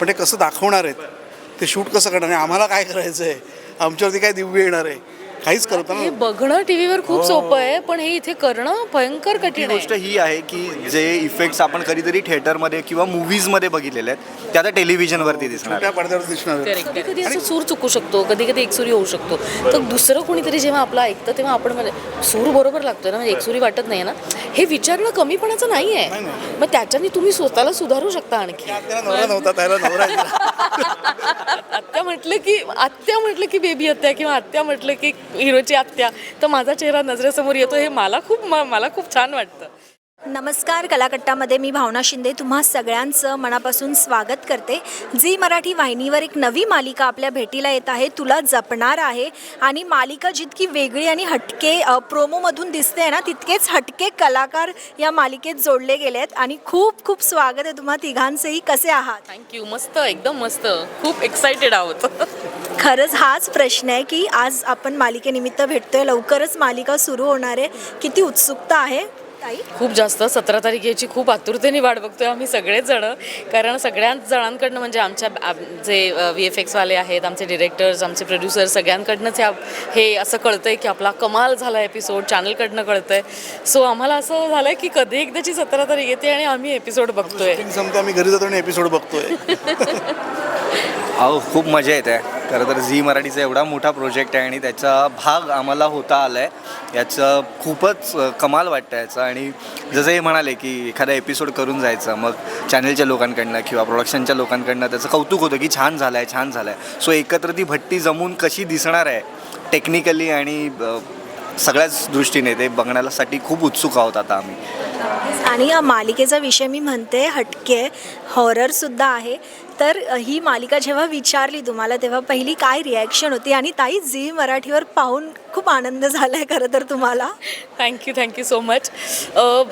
पण ते कसं दाखवणार आहेत? ते शूट कसं करणार? आहे आम्हाला काय करायचं आहे आमच्यावरती काय दिव्य येणार आहे? काहीच करता हे बघणं टीव्हीवर खूप सोपं आहे पण हे इथे करणं भयंकर ती कठीण गोष्ट आहे ही आहे की जे इफेक्ट्स आपण कधीतरी थिएटरमध्ये किंवा मूवीजमध्ये बघितलेले आहेत ते आता टेलिव्हिजनवरती दिसणार पडद्यावर दिसणार. कधी कधी असं सूर चुकू शकतो कधी कधी एकसुरी होऊ शकतो. तर दुसरं कोणीतरी जेव्हा आपलं ऐकतं तेव्हा आपण म्हणजे सूर बरोबर लागतोय ना म्हणजे एकसुरी वाटत नाही ना? हे विचारणं कमीपणाचं नाही आहे मग त्याच्याने तुम्ही स्वतःला सुधारू शकता आणखी. त्याला नवरा नव्हता त्याला नवरा आहे. आत्या म्हटलं की आत्या म्हटलं की बेबी आत्या किंवा आत्या म्हटलं की हिरोची आत्या. तर माझा चेहरा नजरेसमोर येतो. हे मला खूप म- मला खूप छान वाटतं. नमस्कार कलाकट्टामध्ये मी भावना शिंदे तुम्हा सगळ्यांचं मनापासून स्वागत करते. झी मराठी वाहिनीवर एक नवी मालिका आपल्या भेटीला येत आहे. तुला जपणार आहे. आणि मालिका जितकी वेगळी आणि हटके प्रोमोमधून दिसते ना तितकेच हटके कलाकार या मालिकेत जोडले गेले आहेत. आणि खूप खूप स्वागत आहे तुम्हा तिघांचंही. कसे आहात? थँक्यू मस्त एकदम मस्त. खूप एक्सायटेड आहोत. खरंच हाच प्रश्न आहे की आज आपण मालिकेनिमित्त भेटतोय. लवकरच मालिका सुरू होणार आहे. किती उत्सुकता आहे. ताई? खूप जास्त. सतरा तारखेची खूप आतुरतेने वाट बघतोय आम्ही सगळेच जण कारण सगळ्याच जणांकडनं म्हणजे आमच्या आम- जे व्ही एफ एक्सवाले आहेत आमचे डिरेक्टर्स आमचे प्रोड्युसर सगळ्यांकडनंच ह्या हे असं कळतंय की आपला कमाल झाला एपिसोड चॅनलकडनं कळतंय. सो आम्हाला असं झालंय की कधी एकदाची सतरा तारीख येते आणि आम्ही एपिसोड बघतोय. शूटिंग संपते आम्ही घरी जातो आणि एपिसोड बघतोय. अहो खूप मजा येते. खरं तर झी मराठीचा एवढा मोठा प्रोजेक्ट आहे आणि त्याचा भाग आम्हाला होता आला आहे याचं खूपच कमाल वाटतं याचं. आणि जसं हे म्हणाले की एखादा एपिसोड करून जायचं मग चॅनलच्या लोकांकडनं किंवा प्रोडक्शनच्या लोकांकडनं त्याचं कौतुक होतं की छान झालं आहे छान झालं आहे सो एकत्र ती भट्टी जमून कशी दिसणार आहे टेक्निकली आणि सगळ्याच दृष्टीने ते बघण्यासाठी खूप उत्सुक आहोत आता आम्ही. आणि या मालिकेचा विषय मी म्हणते हटके हॉररसुद्धा आहे. तर ही मालिका जेव्हा विचारली तुम्हाला तेव्हा पहिली काय रिॲक्शन होती? आणि ताई झी मराठीवर पाहून खूप आनंद झाला आहे खरं तर तुम्हाला. थँक्यू थँक्यू सो मच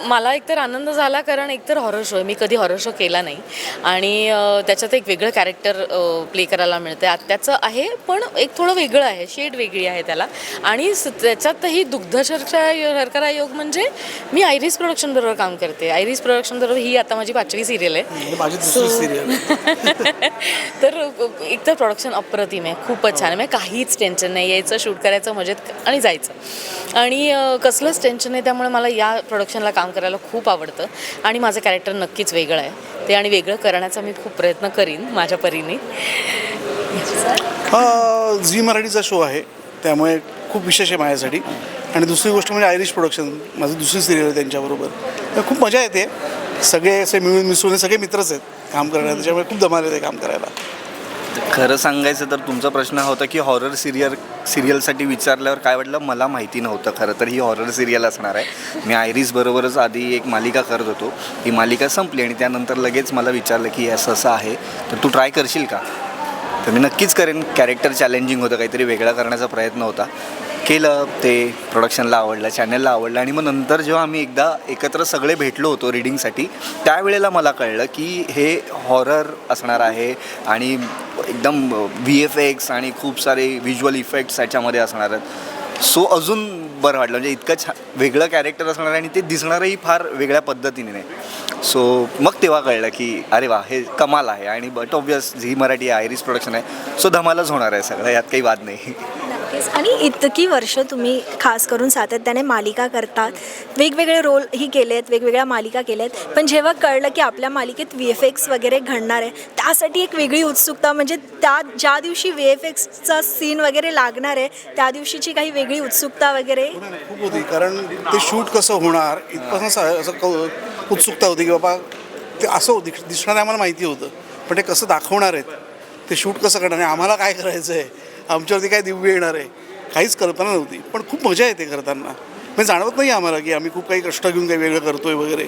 मला एकतर आनंद झाला कारण एकतर हॉरर शो आहे. मी कधी हॉरर शो केला नाही. आणि त्याच्यात एक वेगळं कॅरेक्टर प्ले करायला मिळतं आत्याचं आहे पण एक थोडं वेगळं आहे. शेड वेगळी आहे त्याला. आणि स- त्याच्यातही दुग्धचर्चा शर्करा योग म्हणजे मी आयरिस प्रोडक्शन बरोबर काम करते. आयरिस प्रोडक्शन बरोबर ही आता माझी पाचवी सिरियल आहे. म्हणजे माझी दुसरी सिरियल तर एक तर प्रोडक्शन अप्रतिम आहे. खूपच छान आहे. म्हणजे काहीच टेन्शन नाही. यायचं शूट करायचं मजेत आणि जायचं. आणि कसलंच टेन्शन नाही. त्यामुळे मला या प्रोडक्शनला काम करायला खूप आवडतं. आणि माझं कॅरेक्टर नक्कीच वेगळं आहे. ते आणि वेगळं करण्याचा मी खूप प्रयत्न करीन माझ्या परीने. झी मराठीचा शो आहे. त्यामुळे खूप विशेष आहे माझ्यासाठी. आणि दुसरी गोष्ट म्हणजे आयरिश प्रोडक्शन माझी दुसरी सिरियल आहे त्यांच्याबरोबर. तर खूप मजा येते. सगळे असे मिळून मिसळून सगळे मित्रच आहेत. काम करायला त्याच्यामुळे खूप धमाल येते काम करायला. खरं सांगायचं तर तुमचा प्रश्न हा होता की हॉरर सिरियल सिरियलसाठी विचारल्यावर काय वाटलं? मला माहिती नव्हतं खरं तर ही हॉरर सिरियल असणार आहे. मी आयरिस बरोबरच आधी एक मालिका करत होतो. ही मालिका संपली आणि त्यानंतर लगेच मला विचारलं की असं असं आहे. तर तू ट्राय करशील का? तर मी नक्कीच करेन. कॅरेक्टर चॅलेंजिंग होतं काहीतरी वेगळा करण्याचा प्रयत्न होता. केलं ते प्रोडक्शनला आवडलं चॅनलला आवडलं आणि मग नंतर जेव्हा आम्ही एकदा एकत्र सगळे भेटलो होतो रिडिंगसाठी त्यावेळेला मला कळलं की हे हॉरर असणार आहे आणि एकदम व्ही एफ एक्स आणि खूप सारे व्हिज्युअल इफेक्ट्स याच्यामध्ये असणार आहेत. सो अजून बरं वाटलं. म्हणजे इतकं छान वेगळं कॅरेक्टर असणार आहे आणि ते दिसणारही फार वेगळ्या पद्धतीने नाही. सो मग तेव्हा कळलं की अरे वा हे कमाल आहे. आणि but obvious Zee Marathi Iris production आहे. सो धमालच होणार आहे सगळं यात काही वाद नाही. नक्कीच आणि इतकी वर्ष तुम्ही खास करून सातत्याने मालिका करतात. वेगवेगळे रोल ही केले आहेत वेगवेगळ्या मालिका केल्या आहेत पण जेव्हा कळलं की आपल्या मालिकेत व्ही एफ एक्स वगैरे घडणार आहे त्यासाठी एक वेगळी उत्सुकता म्हणजे त्या ज्या दिवशी व्ही एफ एक्सचा सीन वगैरे लागणार आहे त्या दिवशीची काही वेगळी उत्सुकता वगैरे? खूप होती कारण ते शूट कसं होणार इथपासून असं असं कौ- उत्सुकता होती की बाबा ते असं होती दिसणार आम्हाला माहिती होतं. पण ते कसं दाखवणार आहेत ते शूट कसं करणार आहे आम्हाला काय करायचं आहे आमच्यावरती काय दिव्य येणार आहे? काहीच कल्पना नव्हती. पण खूप मजा येते करताना म्हणजे जाणवत नाही आम्हाला की आम्ही खूप काही कष्ट घेऊन काही वेगळं करतोय वगैरे.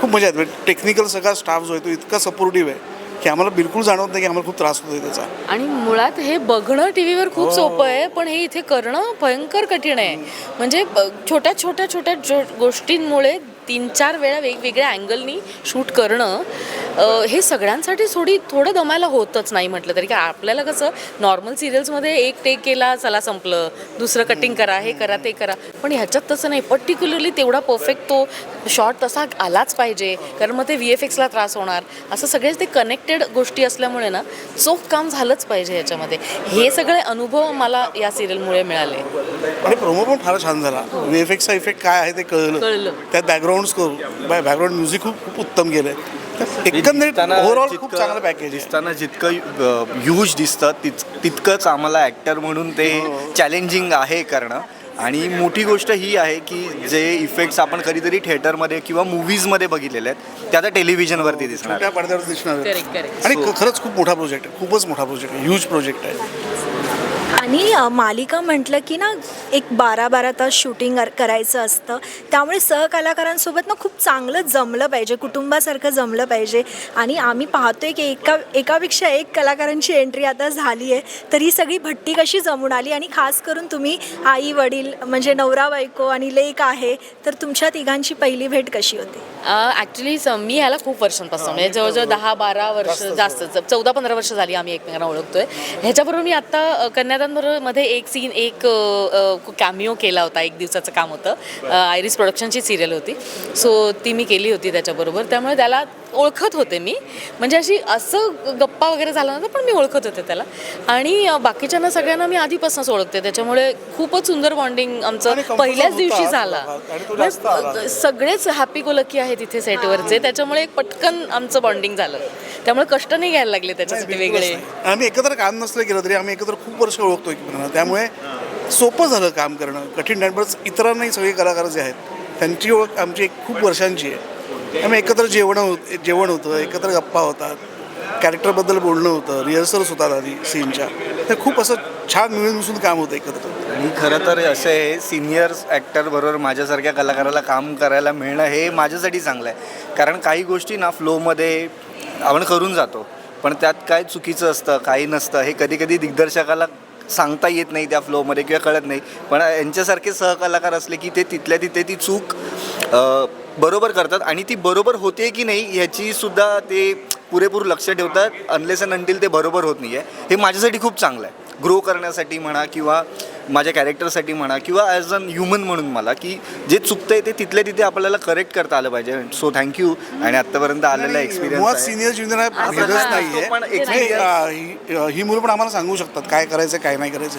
खूप मजा येते. म्हणजे टेक्निकल सगळा स्टाफ जो आहे तो इतका सपोर्टिव्ह आहे की आम्हाला बिलकुल जाणवत नाही की आम्हाला खूप त्रास होतोय त्याचा. आणि मुळात हे बघणं टी व्हीवर खूप सोपं आहे पण हे इथे करणं भयंकर कठीण आहे. म्हणजे ब- छोट्या छोट्या छोट्या जो गोष्टींमुळे तीन चार वेळा वेगवेगळ्या अँगलनी शूट करणं हे सगळ्यांसाठी थोडी थोडं दमायला होतच नाही म्हटलं तरी. की आपल्याला कसं नॉर्मल सिरियल्समध्ये एक टेक केला चला संपलं. दुसरं कटिंग करा हे करा ते करा. पण ह्याच्यात तसं नाही. पर्टिक्युलरली तेवढा परफेक्ट तो शॉट तसा आलाच पाहिजे. कारण मग ते व्ही एफ एक्सला त्रास होणार. असं सगळेच ते कनेक्टेड गोष्टी असल्यामुळे ना चोख काम झालंच पाहिजे ह्याच्यामध्ये. हे सगळे अनुभव मला या सिरियलमुळे मिळाले. आणि प्रोमो पण फार छान झाला. व्ही एफ एक्सचा इफेक्ट काय आहे ते कळलं. कळलं. त्यात बॅकग्राऊंड स्कोर बॅकग्राऊंड म्युझिक खूप खूप उत्तम गेलंय एकंदरीत दिसताना ओव्हरऑल खूप जितकं- चांगलं पॅकेज आहे. दिसताना जितकं ह्यूज दिसतं तित तितकंच आम्हाला ॲक्टर म्हणून ते चॅलेंजिंग आहे करणं. आणि मोठी गोष्ट ही आहे की जे इफेक्ट्स आपण कधीतरी थिएटरमध्ये किंवा मूवीजमध्ये बघितलेले आहेत ते आता टेलिव्हिजनवरती दिसणार पडद्यावर दिसणार आहेत. Correct, correct. आणि ख- खरंच खूप मोठा प्रोजेक्ट आहे. खूपच मोठा प्रोजेक्ट आहे. ह्यूज प्रोजेक्ट आहे. आणि मालिका म्हटलं की ना एक बारा बारा तास शूटिंग करायचं असतं. त्यामुळे सहकलाकारांसोबत ना खूप चांगलं जमलं पाहिजे. कुटुंबासारखं जमलं पाहिजे. आणि आम्ही पाहतोय की एका एकापेक्षा एक कलाकारांची एंट्री आता झाली आहे तर ही सगळी भट्टी कशी जमून आली? आणि खास करून तुम्ही आई वडील म्हणजे नवरा बायको आणि लेक आहे तर तुमच्या तिघांची पहिली भेट कशी होती? ॲक्च्युली मी ह्याला खूप वर्षांपासून म्हणजे जवळजवळ दहा बारा वर्ष जास्त चौदा पंधरा वर्ष झाली आम्ही एकमेकांना ओळखतोय. ह्याच्याबरोबर मी आता अ, मध्ये एक सीन एक कॅमिओ केला होता एक दिवसाचं काम होतं. आयरिस प्रोडक्शनची सिरियल होती. सो ती मी केली होती त्याच्याबरोबर. त्यामुळे त्याला ओळखत होते मी. म्हणजे अशी असं गप्पा वगैरे झाला नव्हता पण मी ओळखत होते त्याला. आणि बाकीच्यांना सगळ्यांना मी आधीपासूनच ओळखते. त्याच्यामुळे खूपच सुंदर बॉन्डिंग आमचं पहिल्याच दिवशी. झाला. म्हणजे सगळेच हॅपी गो लकी आहे तिथे सेटवरचे त्याच्यामुळे एक पटकन आमचं बॉन्डिंग झालं. त्यामुळे कष्ट नाही घ्यायला लागले त्याच्यासाठी वेगळे. आम्ही एकत्र काम नसलं केलं तरी आम्ही एकत्र खूप वर्ष ओळखतो एकमेकांना. त्यामुळे सोपं झालं काम करणं कठीण नाही पण इतरांनाही सगळे कलाकार जे आहेत त्यांची ओळख आमची एक खूप वर्षांची आहे. आम्ही एकत्र जेवण होत जेवण होतं एकत्र गप्पा होतात कॅरेक्टरबद्दल बोलणं होतं रिहर्सल्स होतात आधी सीनच्या ते खूप असं छान मिळून मिसळून काम होतं एकत्र. आणि खरं तर असं आहे सिनियर ॲक्टर बरोबर माझ्यासारख्या कलाकाराला काम करायला मिळणं हे माझ्यासाठी चांगलं आहे. कारण काही गोष्टी ना फ्लोमध्ये आपण करून जातो. पण त्यात काय चुकीचं असतं काही नसतं हे कधी कधी दिग्दर्शकाला सांगता येत नाही त्या फ्लोमध्ये किंवा कळत नाही. पण यांच्यासारखे सहकलाकार असले की ते तिथल्या तिथे ती चूक बरोबर करतात आणि ती बरोबर होते की नाही ह्याची सुद्धा ते पुरेपूर लक्ष ठेवतात. अनलेस अँड अंटील ते बरोबर होत नाही आहे हे माझ्यासाठी खूप चांगलं आहे. ग्रो करण्यासाठी म्हणा किंवा माझ्या कॅरेक्टरसाठी म्हणा किंवा ॲज अन ह्युमन म्हणून मला की जे चुकतंय ते तिथल्या तिथे आपल्याला करेक्ट करता आलं पाहिजे. सो थँक्यू आणि आत्तापर्यंत आलेला मुळात एक्सपिरियन्स सिनियर ज्युनियर हा भेदच पण आहे experience- ही ही मुलं पण आम्हाला सांगू शकतात काय करायचं काय नाही करायचं.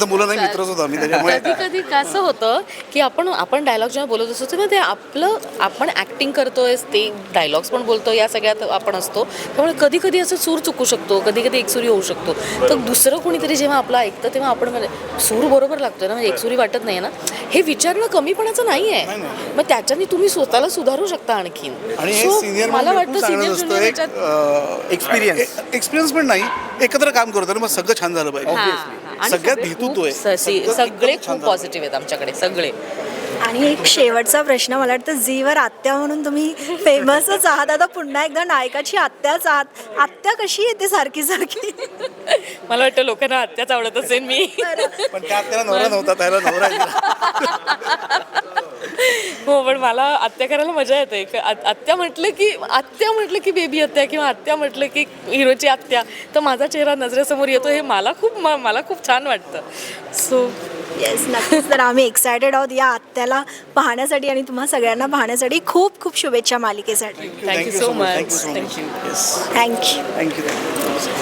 ते मुलं नाही मित्रच होतो आम्ही त्याच्यामुळे. कधी कधी कसं होतं की आपण आपण डायलॉग जेव्हा बोलत असतो तेव्हा ते आपलं आपण ॲक्टिंग करतोय ते डायलॉग्स पण बोलतो या सगळ्यात आपण असतो. त्यामुळे कधी कधी असं सूर चुकू शकतो कधी कधी एकसुरी होऊ शकतो. तर दुसरं कोणीतरी जेव्हा आपलं ऐकतं तेव्हा आपण म्हणजे सूर बरोबर लागतोय ना म्हणजे एकसुरी वाटत नाही ना हे विचारणं कमीपणाचं नाही आहे मग त्याच्याने तुम्ही स्वतःला सुधारू शकता आणखीन आणि हे So, सिनियर मला वाटतं खूप चांगलं सिनियर असतं ज्युनियर एक याच्यात Experience. एक्सपिरियन्स पण नाही एकत्र काम करतो ना मग सगळं छान झालं हा, पाहिजे हा. आणि सगळ्यात सगळे हेतू खूप तो आहे. स- सी- सगळं सगळे एकदम छान खूप झालं. पॉझिटिव्ह आहेत आमच्याकडे सगळे आणि एक शेवटचा प्रश्न मला वाटतं झीवर आत्या म्हणून तुम्ही फेमसच आहात. आता पुन्हा एकदा नायकाची आत्याच आहात. आत्या कशी येते सारखी सारखी? मला वाटतं लोकांना आत्याच आवडत असेल मी. पण त्यात त्याला नवरा नव्हता त्याला नवरा. हो पण मला आत्या करायला मजा येते. आत्या म्हटलं की आत्या म्हटलं की बेबी आत्या किंवा आत्या म्हटलं की हिरोची आत्या तर माझा चेहरा नजरेसमोर येतो हे मला खूप म- मला खूप छान वाटतं. सो येस नक्कीच. तर आम्ही एक्सायटेड आहोत या आत्याला पाहण्यासाठी आणि तुम्हा सगळ्यांना पाहण्यासाठी खूप खूप शुभेच्छा मालिकेसाठी. Thank you so much. Thank you Yes. Thank you